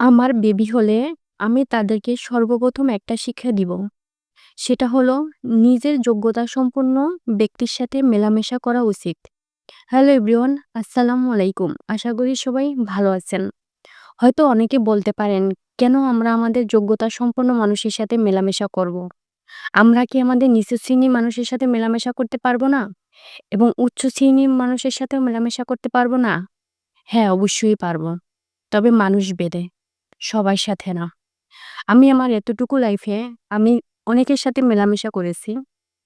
আমার বেবি হলে আমি তাদেরকে সর্বপ্রথম একটা শিক্ষা দিব। সেটা হলো নিজের যোগ্যতা সম্পন্ন ব্যক্তির সাথে মেলামেশা করা উচিত। হ্যালো এভরিওয়ান, আসসালামু আলাইকুম। আশা করি সবাই ভালো আছেন। হয়তো অনেকে বলতে পারেন, কেন আমরা আমাদের যোগ্যতা সম্পন্ন মানুষের সাথে মেলামেশা করব? আমরা কি আমাদের নিচু শ্রেণির মানুষের সাথে মেলামেশা করতে পারব না? এবং উচ্চ শ্রেণির মানুষের সাথেও মেলামেশা করতে পারব না? হ্যাঁ, অবশ্যই পারব। তবে মানুষ বেদে সবার সাথে না। আমি আমার এতটুকু লাইফে আমি অনেকের সাথে মেলামেশা করেছি,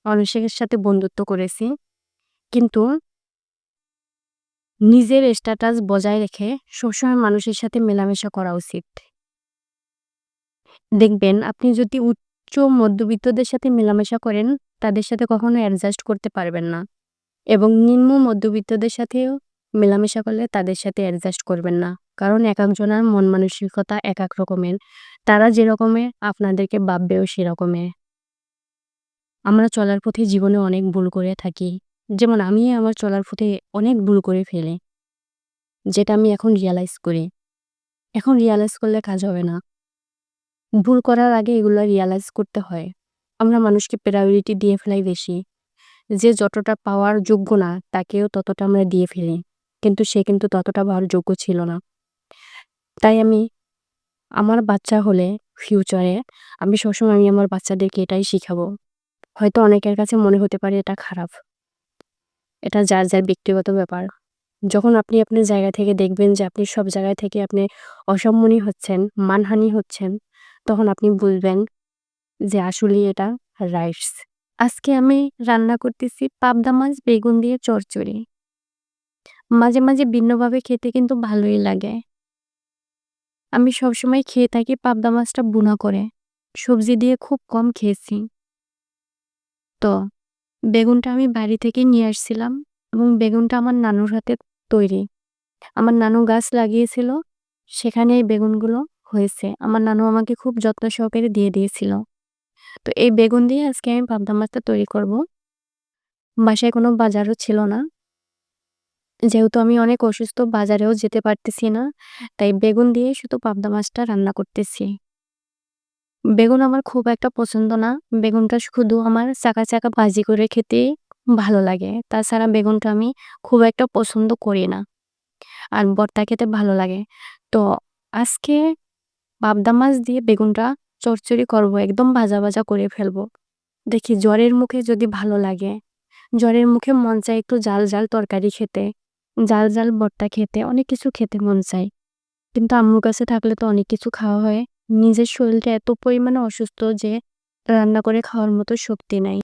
মানুষের সাথে বন্ধুত্ব করেছি। কিন্তু নিজের স্ট্যাটাস বজায় রেখে সবসময় মানুষের সাথে মেলামেশা করা উচিত। দেখবেন আপনি যদি উচ্চ মধ্যবিত্তদের সাথে মেলামেশা করেন, তাদের সাথে কখনো অ্যাডজাস্ট করতে পারবেন না। এবং নিম্ন মধ্যবিত্তদের সাথেও মেলামেশা করলে তাদের সাথে অ্যাডজাস্ট করবেন না। কারণ একেকজনার মন মানসিকতা এক এক রকমের। তারা যেরকমের আপনাদেরকে ভাববেও সেরকমের। আমরা চলার পথে জীবনে অনেক ভুল করে থাকি। যেমন আমি আমার চলার পথে অনেক ভুল করে ফেলি। যেটা আমি এখন রিয়ালাইজ করি। এখন রিয়ালাইজ করলে কাজ হবে না। ভুল করার আগে এগুলো রিয়ালাইজ করতে হয়। আমরা মানুষকে প্রায়োরিটি দিয়ে ফেলাই বেশি। যে যতটা পাওয়ার যোগ্য না, তাকেও ততটা আমরা দিয়ে ফেলি। কিন্তু সে কিন্তু ততটা পাওয়ার যোগ্য ছিল না। তাই আমি আমার বাচ্চা হলে ফিউচারে আমি সবসময় আমি আমার বাচ্চাদেরকে এটাই শিখাবো। হয়তো অনেকের কাছে মনে হতে পারে এটা খারাপ। এটা যার, যার ব্যক্তিগত ব্যাপার। যখন আপনি আপনার জায়গা থেকে দেখবেন যে আপনি সব জায়গায় থেকে আপনি অসম্মানী হচ্ছেন, মানহানি হচ্ছেন, তখন আপনি বুঝবেন যে আসলেই এটা রাইটস। আজকে আমি রান্না করতেছি পাবদা মাছ বেগুন দিয়ে চচ্চড়ি। মাঝে, মাঝে ভিন্নভাবে খেতে কিন্তু ভালোই লাগে। আমি সবসময় খেয়ে থাকি পাবদা মাছটা ভুনা করে। সবজি দিয়ে খুব কম খেয়েছি। তো বেগুনটা আমি বাড়ি থেকে নিয়ে আসছিলাম এবং বেগুনটা আমার নানুর হাতে তৈরি। আমার নানু গাছ লাগিয়েছিল, সেখানে এই বেগুনগুলো হয়েছে। আমার নানু আমাকে খুব যত্ন সহকারে দিয়ে দিয়েছিল। তো এই বেগুন দিয়ে আজকে আমি পাবদা মাছটা তৈরি করব। বাসায় কোনো বাজারও ছিল না। যেহেতু আমি অনেক অসুস্থ বাজারেও যেতে পারতেছি না, তাই বেগুন দিয়ে শুধু পাবদা মাছটা রান্না করতেছি। বেগুন আমার খুব একটা পছন্দ না। বেগুনটা শুধু আমার চাকা, চাকা ভাজি করে খেতে ভালো লাগে। তাছাড়া বেগুনটা আমি খুব একটা পছন্দ করি না। আর ভর্তা খেতে ভালো লাগে। তো আজকে পাবদা মাছ দিয়ে বেগুনটা চচ্চড়ি করব। একদম ভাজা, ভাজা করে ফেলব। দেখি জ্বরের মুখে যদি ভালো লাগে। জ্বরের মুখে মন চায় একটু জাল, জাল তরকারি খেতে, জাল, জাল বট্টা খেতে, অনেক কিছু খেতে মন চায়। কিন্তু আম্মুর কাছে থাকলে তো অনেক কিছু খাওয়া হয়। নিজের শরীরটা এত পরিমাণে অসুস্থ যে রান্না করে খাওয়ার মতো শক্তি নাই।